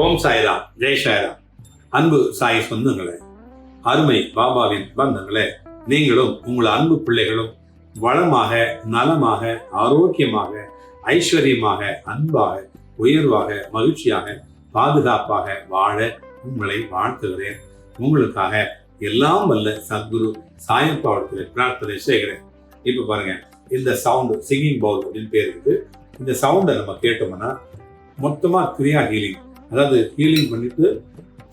ஓம் சாய்ராம் ஜெய் சாய்ராம். அன்பு சாய் சொந்தங்களே அருமை பாபாவின் பந்தங்களே நீங்களும் உங்கள் அன்பு பிள்ளைகளும் வளமாக நலமாக ஆரோக்கியமாக ஐஸ்வர்யமாக அன்பாக உயர்வாக மகிழ்ச்சியாக பாதுகாப்பாக வாழ உங்களை வாழ்த்துகிறேன். உங்களுக்காக எல்லாம் வல்ல சத்குரு சாயப்பாவடத்தில் பிரார்த்தனை செய்கிறேன். இப்போ பாருங்க இந்த சவுண்டு சிங்கிங் பவுல் அப்படின்னு பேர் இருக்கு. இந்த சவுண்டை நம்ம கேட்டோம்னா மொத்தமாக கிரியா ஹீலிங் அதாவது ஹீலிங் பண்ணிட்டு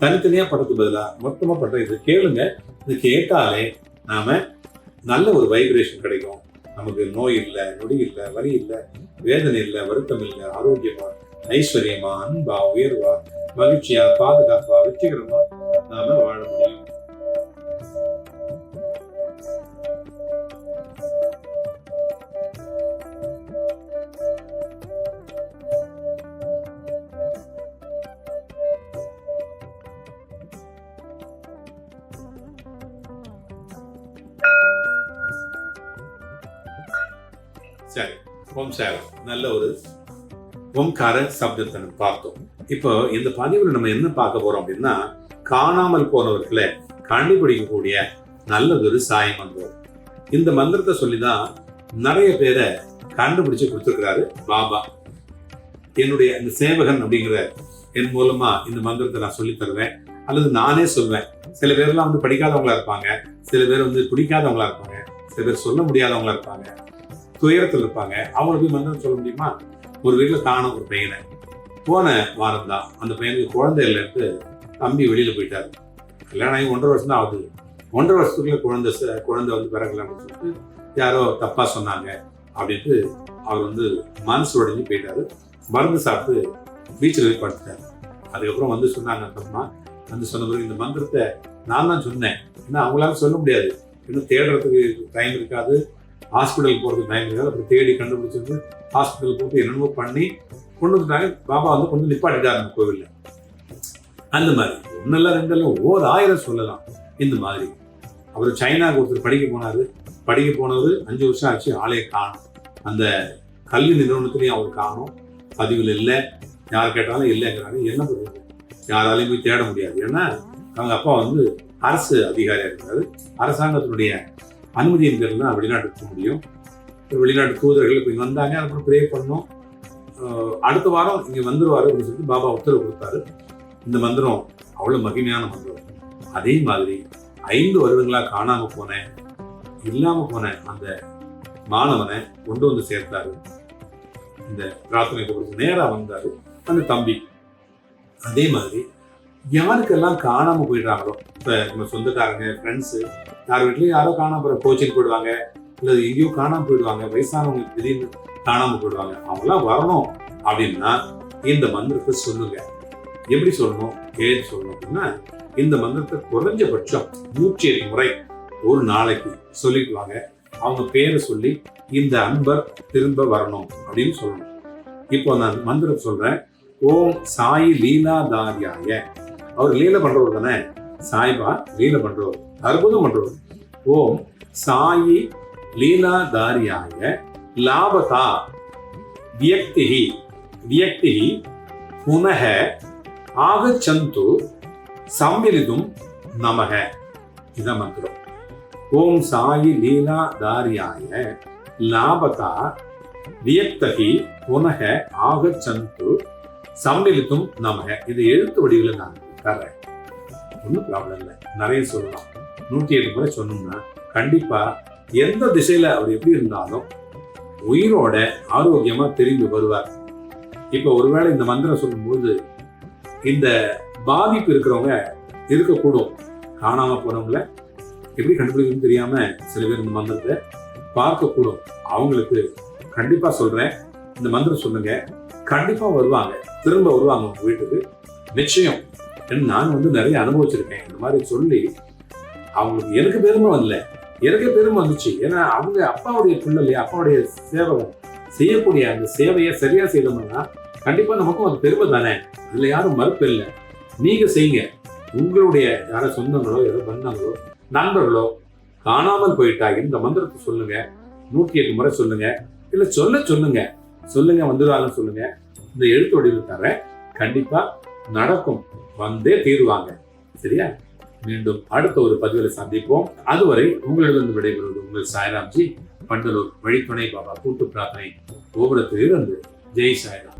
தனித்தனியாக படுறது பதிலாக மொத்தமாக பண்ற இதை கேளுங்க. இது கேட்டாலே நாம் நல்ல ஒரு வைப்ரேஷன் கிடைக்கும். நமக்கு நோய் இல்லை நொடி இல்லை வலி இல்லை வேதனை இல்லை வருத்தம் இல்லை ஆரோக்கியமா ஐஸ்வர்யமா அன்பா உயர்வா மகிழ்ச்சியா பாதுகாப்பா வெற்றிகரமா நாம வாழ முடியும். சரி ஓம் சாரம் நல்ல ஒரு ஓம்கார சப்தத்தை பார்த்தோம். இப்போ இந்த பதிவில் நம்ம என்ன பார்க்க போறோம் அப்படின்னா காணாமல் போனவர்களை கண்டுபிடிக்கக்கூடிய நல்லதொரு சாய் மந்திரம். இந்த மந்திரத்தை சொல்லிதான் நிறைய பேரை கண்டுபிடிச்சு கொடுத்துருக்கிறாரு பாபா. என்னுடைய இந்த சேவகன் அப்படிங்கிற என் மூலமா இந்த மந்திரத்தை நான் சொல்லி தருவேன். அல்லது நானே சொல்வேன். சில பேர்லாம் வந்து படிக்காதவங்களா இருப்பாங்க. சில பேர் வந்து பிடிக்காதவங்களா இருப்பாங்க. சில பேர் சொல்ல முடியாதவங்களா இருப்பாங்க. துயரத்தில் இருப்பாங்க. அவங்களுக்கு போய் மந்திரம் சொல்ல முடியுமா? ஒரு வீட்டில் காணும் ஒரு பையனை. போன வாரம் தான் அந்த பையனுக்கு குழந்தை இல்லைன்ட்டு தம்பி வெளியில் போயிட்டாரு. கல்யாணம் ஆகி ஒன்றரை வருஷம் தான் ஆகுது. ஒன்றரை வருஷத்துக்குள்ள குழந்தை குழந்தை வந்து பிறக்கலாம்னு சொல்லிட்டு யாரோ தப்பாக சொன்னாங்க அப்படின்ட்டு அவர் வந்து மனசு உடைஞ்சு போயிட்டாரு. மருந்து சாப்பிட்டு பீச்சில் போய் அதுக்கப்புறம் வந்து சொன்னாங்க அப்புறமா வந்து சொன்ன பிறகு இந்த மந்திரத்தை நான் தான் சொன்னேன். ஏன்னா அவங்களால சொல்ல முடியாது. இன்னும் தேடுறதுக்கு டைம் இருக்காது. ஹாஸ்பிட்டல் போகிறதுக்கு டைம் இருக்காது அப்புறம் தேடி கண்டுபிடிச்சிருந்து ஹாஸ்பிட்டல் போட்டு என்னென்னமோ பண்ணி கொண்டு வந்துட்டாங்க. பாபா வந்து கொண்டு நிப்பாட்டிட்டாங்க அந்த கோவில்ல. அந்த மாதிரி. ஒன்னெல்லாம் ரெண்டெல்லாம் ஓர் ஆயிரம் சொல்லலாம். இந்த மாதிரி. அவர் சைனா ஒருத்தர் படிக்க போனாரு. படிக்க போனவர் அஞ்சு வருஷம் ஆச்சு. ஆளே காணும். அந்த கல்வி நிறுவனத்திலையும் அவர் காணும். பதிவில் இல்லை. யார் கேட்டாலும் இல்லைங்கிறாங்க என்ன பண்ணுறது யாராலையும் போய் தேட முடியாது. ஏன்னா அவங்க அப்பா வந்து அரசு அதிகாரியாக இருக்கிறாரு அரசாங்கத்தினுடைய அனுமதியின் பேரில் தான் வெளிநாட்டுக்கு போக முடியும். வெளிநாட்டு தூதர்கள் இப்போ இங்கே வந்தாங்க அப்புறம் ப்ரே பண்ணோம் அடுத்த வாரம் இங்கே வந்துடுவார் அப்படின்னு சொல்லிட்டு பாபா உத்தரவு கொடுத்தாரு. இந்த மந்திரம் அவ்வளோ மகிமையான மந்திரம். அதே மாதிரி ஐந்து வருடங்களாக காணாமல் போனேன் இல்லாமல் போன அந்த மாணவனை கொண்டு வந்து சேர்த்தாரு. இந்த பிரார்த்தனை கொடுத்து நேராக வந்தார். அந்த தம்பி. அதே மாதிரி யாருக்கெல்லாம் காணாம போயிடுறாங்களோ இப்ப நம்ம சொந்தக்காரங்க ஃப்ரெண்ட்ஸு யார் வீட்லையும் யாரோ காணாமல் போகிற கோச்சிங் போயிடுவாங்க இல்ல எங்கேயோ காணாம போயிடுவாங்க வயசானவங்க திடீர்னு காணாம போயிடுவாங்க அவங்களாம் வரணும் அப்படின்னா இந்த மந்திரத்தை சொல்லுங்க. எப்படி சொல்லணும்? ஏன் சொல்லணும் அப்படின்னா இந்த மந்திரத்தை குறைஞ்சபட்சம் நூற்றி முறை ஒரு நாளைக்கு சொல்லிட்டு வாங்க. அவங்க பேரை சொல்லி இந்த அன்பர் திரும்ப வரணும் அப்படின்னு சொல்லணும். இப்போ நான் மந்திரம் சொல்றேன். ஓம் சாய் லீலாதாரியாய அவர் லீல பண்றவர் தானே? சாய்பா லீல பண்றவர் அற்புதம் பண்றவர் ஓம் சாயி லீலாதாரியாய லாபதா வியக்திகி வியக்திகி புனக ஆகச்சந்து சம்மிலிதும் நமக. இத மந்திரம். ஓம் சாயி லீலாதாரியாய லாபதா வியக்தகி புனக ஆகச்சந்து சம்மிலித்தும் நமக. இது எழுத்து வடிவில் நான் தர்றேன் ஒன்றும் ப்ராப்ளம் இல்லை. நிறைய சொல்லலாம். நூற்றி எட்டு முறை சொன்னோம்னா கண்டிப்பா எந்த திசையில அவர் எப்படி இருந்தாலும் உயிரோட ஆரோக்கியமா திரும்பி வருவார். இப்போ ஒருவேளை இந்த மந்திரம் சொல்லும்போது இந்த பாதிப்பு இருக்கிறவங்க இருக்கக்கூடும். காணாம போனவங்கள எப்படி கண்டுபிடிக்கணும்னு தெரியாம சில பேர் இந்த மந்திரத்தை பார்க்கக்கூடும். அவங்களுக்கு கண்டிப்பா சொல்றேன். இந்த மந்திரம் சொல்லுங்க. கண்டிப்பா வருவாங்க. திரும்ப வருவாங்க உங்க வீட்டுக்கு. நிச்சயம் ஏன்னா நான் வந்து நிறைய அனுபவிச்சிருக்கேன். இந்த மாதிரி சொல்லி அவங்களுக்கு எனக்கு பெருமை வரல. எனக்கு பெருமை வந்துச்சு. ஏன்னா அவங்க அப்பாவுடைய பிள்ளை இல்லையா அப்பாவுடைய சேவை செய்யக்கூடிய அந்த சேவையை சரியா செய்யணும்னா கண்டிப்பா நமக்கும் அது பெருமை தானே? இதுல யாரும் மறுப்பு இல்லை. நீங்க செய்யுங்க. உங்களுடைய யாரோ சொந்தங்களோ யாரோ பந்தங்களோ நண்பர்களோ காணாமல் போயிட்டா இந்த மந்திரத்தை சொல்லுங்க. நூற்றி எட்டு முறை சொல்லுங்க. இல்ல சொல்ல சொல்லுங்க. சொல்லுங்க வந்துடுவாங்கன்னு சொல்லுங்க. இந்த எழுத்து வடிவில் தரேன். கண்டிப்பா நடக்கும். வந்தே தீருவாங்க. சரியா? மீண்டும் அடுத்த ஒரு பதிவில் சந்திப்போம். அதுவரை உங்களிடமிருந்து விடைபெறுவது உங்கள் சாய்ராம்ஜி பண்டலூர் வழித்துணை பாபா கூட்டு பிரார்த்தனை கோபுரத்தில் இருந்து ஜெய் சாய்ராம்.